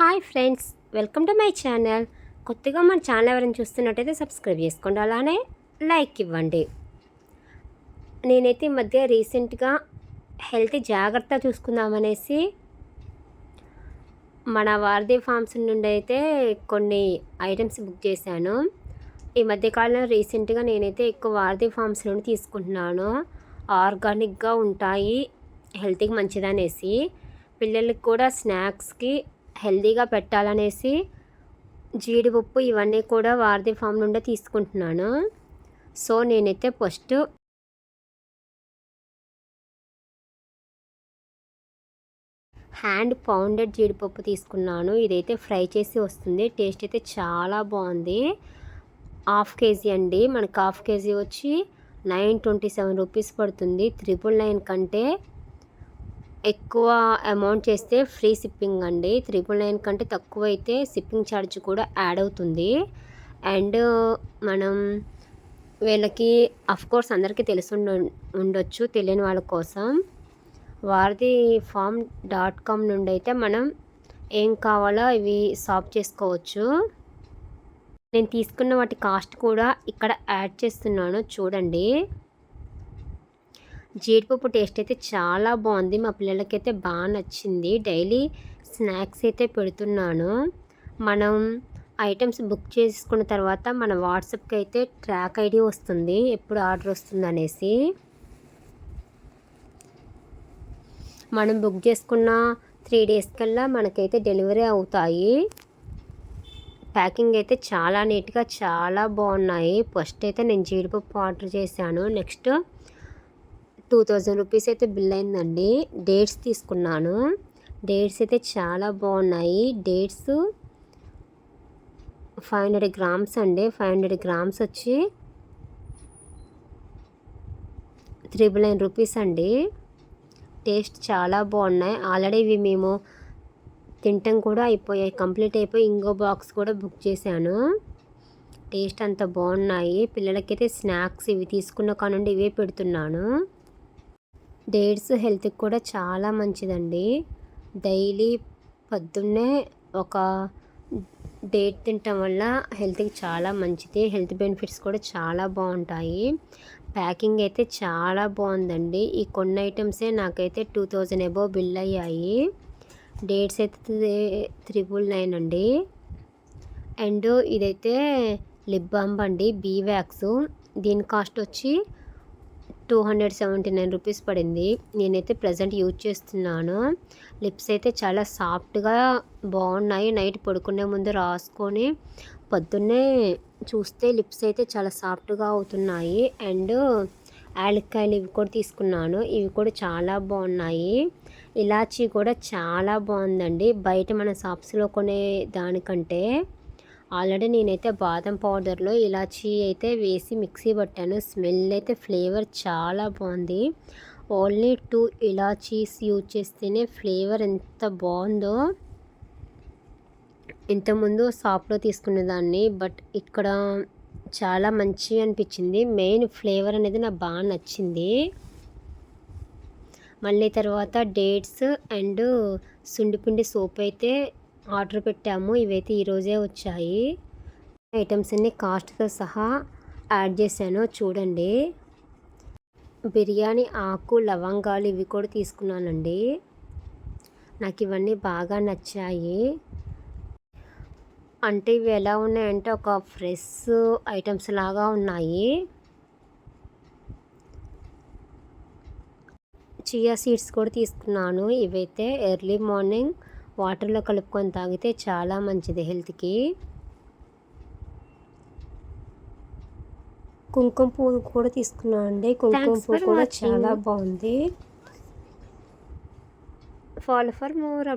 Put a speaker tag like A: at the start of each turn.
A: Hi friends welcome to my channel. కొత్తగా మన channel ఎవరైనా చూస్తున్నట్టయితే సబ్స్క్రైబ్ చేసుకోండి అలానే లైక్ ఇవ్వండి. నేనైతే ఈ మధ్య రీసెంట్గా హెల్త్ జాగ్రత్త చూసుకుందామనేసి మన వారధి ఫార్మ్స్ నుండి అయితే కొన్ని ఐటమ్స్ బుక్ చేశాను. ఈ మధ్యకాలంలో రీసెంట్గా నేనైతే ఎక్కువ వారధి ఫార్మ్స్ నుండి తీసుకుంటున్నాను. ఆర్గానిక్గా ఉంటాయి హెల్త్కి మంచిదనేసి. పిల్లలకి కూడా స్నాక్స్కి హెల్తీగా పెట్టాలనేసి జీడిపప్పు ఇవన్నీ కూడా వారధి ఫామ్ నుండే తీసుకుంటున్నాను. సో నేనైతే ఫస్ట్ హ్యాండ్ పౌండెడ్ జీడిపప్పు తీసుకున్నాను. ఇదైతే ఫ్రై చేసి వస్తుంది. టేస్ట్ అయితే చాలా బాగుంది. హాఫ్ కేజీ అండి. మనకు హాఫ్ కేజీ వచ్చి నైన్ ట్వంటీ సెవెన్ రూపీస్ పడుతుంది. త్రిపుల్ నైన్ కంటే ఎక్కువ అమౌంట్ చేస్తే ఫ్రీ షిప్పింగ్ అండి. త్రిపుల్ నైన్ కంటే తక్కువ అయితే షిప్పింగ్ ఛార్జ్ కూడా యాడ్ అవుతుంది. అండ్ మనం వీళ్ళకి కోర్స్ అందరికీ తెలిసి ఉండొచ్చు తెలియని వాళ్ళ కోసం. వారిది ఫామ్ డాట్ కామ్ నుండి అయితే మనం ఏం కావాలో ఇవి షాప్ చేసుకోవచ్చు. నేను తీసుకున్న వాటి కాస్ట్ కూడా ఇక్కడ యాడ్ చేస్తున్నాను చూడండి. జీడిపప్పు టేస్ట్ అయితే చాలా బాగుంది. మా పిల్లలకైతే బాగా నచ్చింది. డైలీ స్నాక్స్ అయితే పెడుతున్నాను. మనం ఐటమ్స్ బుక్ చేసుకున్న తర్వాత మన వాట్సాప్కి అయితే ట్రాక్ ఐడి వస్తుంది. ఎప్పుడు ఆర్డర్ వస్తుంది అనేసి. మనం బుక్ చేసుకున్న త్రీ డేస్ కల్లా మనకైతే డెలివరీ అవుతాయి. ప్యాకింగ్ అయితే చాలా నీట్గా చాలా బాగున్నాయి. ఫస్ట్ అయితే నేను జీడిపప్పు ఆర్డర్ చేశాను. నెక్స్ట్ టూ థౌజండ్ రూపీస్ అయితే బిల్ అయిందండి. డేట్స్ తీసుకున్నాను. డేట్స్ అయితే చాలా బాగున్నాయి. డేట్స్ ఫైవ్ హండ్రెడ్ గ్రామ్స్ అండి. ఫైవ్ హండ్రెడ్ గ్రామ్స్ వచ్చి త్రిబుల్ నైన్ రూపీస్ అండి. టేస్ట్ చాలా బాగున్నాయి. ఆల్రెడీ ఇవి మేము తినటం కూడా అయిపోయాయి. కంప్లీట్ అయిపోయి ఇంకో బాక్స్ కూడా బుక్ చేశాను. టేస్ట్ అంత బాగున్నాయి. పిల్లలకైతే స్నాక్స్ ఇవి తీసుకున్న కానుండి ఇవే పెడుతున్నాను. డేట్స్ హెల్త్కి కూడా చాలా మంచిదండి. డైలీ పొద్దున్నే ఒక డేట్ తినటం వల్ల హెల్త్కి చాలా మంచిది. హెల్త్ బెనిఫిట్స్ కూడా చాలా బాగుంటాయి. ప్యాకింగ్ అయితే చాలా బాగుందండి. ఈ కొన్ని ఐటమ్సే నాకైతే టూ థౌజండ్ అబోవ్ బిల్ అయ్యాయి. డేట్స్ అయితే త్రిబుల్ నైన్ అండి. అండ్ ఇదైతే లిప్ బాంబ్ అండి బీ వ్యాక్స్. దీని కాస్ట్ వచ్చి two hundred seventy nine rupees పడింది. నేనైతే ప్రజెంట్ యూజ్ చేస్తున్నాను. లిప్స్ అయితే చాలా సాఫ్ట్గా బాగున్నాయి. నైట్ పడుకునే ముందు రాసుకొని పొద్దున్నే చూస్తే లిప్స్ అయితే చాలా సాఫ్ట్గా అవుతున్నాయి. అండ్ యాలక్కాయలు ఇవి కూడా తీసుకున్నాను. ఇవి కూడా చాలా బాగున్నాయి. ఇలాచీ కూడా చాలా బాగుందండి. బయట మన షాప్స్లో కొనే దానికంటే ఆల్రెడీ నేనైతే బాదం పౌడర్లో ఇలాచీ అయితే వేసి మిక్సీ పట్టాను. స్మెల్ అయితే ఫ్లేవర్ చాలా బాగుంది. ఓన్లీ టూ ఇలాచీస్ యూజ్ చేస్తేనే ఫ్లేవర్ ఎంత బాగుందో. ఇంతకుముందు షాప్లో తీసుకునేదాన్ని బట్ ఇక్కడ చాలా మంచి అనిపించింది. మెయిన్ ఫ్లేవర్ అనేది నాకు బాగా నచ్చింది. మళ్ళీ తర్వాత డేట్స్ అండ్ సుండిపిండి సోప్ అయితే ఆర్డర్ పెట్టాము. ఇవైతే ఈరోజే వచ్చాయి. ఐటమ్స్ అన్ని కాస్ట్తో సహా యాడ్ చేశాను. చూడండి. బిర్యానీ ఆకు లవంగాలు ఇవి కూడా తీసుకున్నానండి. నాకు ఇవన్నీ బాగా నచ్చాయి. అంటే ఇవి ఎలా ఉన్నాయంటే ఒక ఫ్రెష్ ఐటమ్స్ లాగా ఉన్నాయి. చియా సీడ్స్ కూడా తీసుకున్నాను. ఇవైతే ఎర్లీ మార్నింగ్ వాటర్లో కలుపుకొని తాగితే చాలా మంచిది హెల్త్కి. కుంకుమ పువ్వు కూడా తీసుకున్నాను అండి. కుంకుమ పువ్వు కూడా చాలా బాగుంది. Follow for more